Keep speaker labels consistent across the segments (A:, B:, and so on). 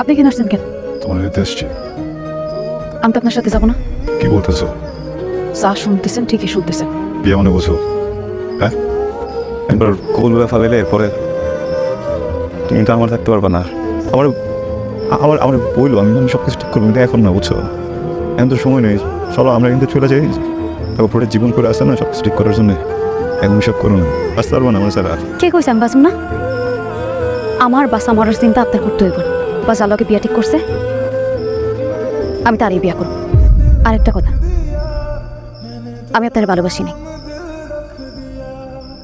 A: আপনি কেন আসছেন কেন?
B: তোমার যেতে এসছি
A: আমি তো আপনার সাথে যাব না।
B: কি বলতেছো?
A: যা শুনতেছেন ঠিকই শুনতেছেন।
B: বিয়ে মানে বোঝো। হ্যাঁ? একবার কবুল ব্যথা পেলে পরে তুমি তো আমার থাকতে পারবে না। আমার আমার আমার বলল আমি আমি সব কিছু ঠিক করব এখন না বুঝছ? এখন তো সময় নেই। চলো আমরা কিন্তু চলে যাই। তারপরে জীবন করে আসে না সব কিছু ঠিক করার জন্য। এখন সব করুন আসতে পারব না আমার স্যার
A: কে কইছে আমি বাঁচুম না? আমার বাসা মরার চিন্তা আপনার করতে হইব না। বাস আলোকে বিয়া ঠিক করছে? আমি তারই বিয়া করব। আরেকটা কথা। আমি আপনার ভালোবাসি নাই।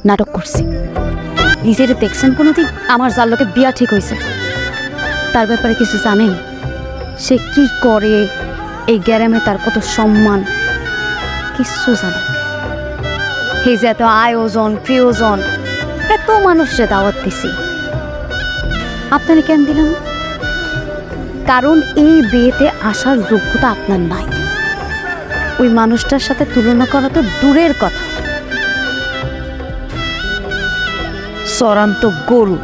A: নাটক করছি। নিজের দেখছেন কোনোদিন? আমার যার লোকে বিয়া ঠিক হয়েছে। তার ব্যাপারে কিছু জানেন? সে কি করে? এই গ্যারামে তার কত সম্মান? কিছু জানে এই যে এত আয়োজন, প্রিয়জন, এত মানুষকে দাওয়াত দিছি। আপনারা কেন দিলাম? না? কারণ এই বিয়েতে আসার যোগ্যতা আপনার নাই। ওই মানুষটার সাথে তুলনা করা তো দূরের কথা। চরান্ত গরু।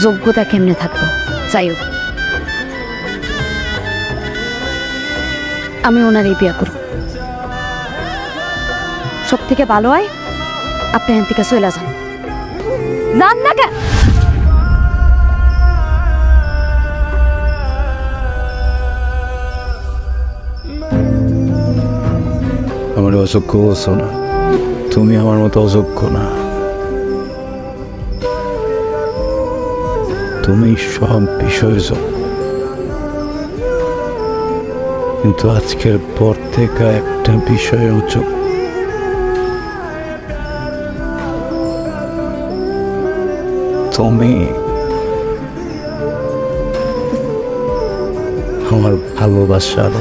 A: যোগ্যতা কেমনে থাকব? যাই হোক। আমি ওনার এই বিয়া করব। সব থেকে ভালো হয় আপনি এখান থেকে চলে যান। যান না
B: আমার অযোগ্য বলছো না। তুমি আমার মতো অযোগ্য না। তুমি সব বিষয় কিন্তু আজকের পর থেকে একটা বিষয় যোগ্য তুমি আমার ভালোবাসার?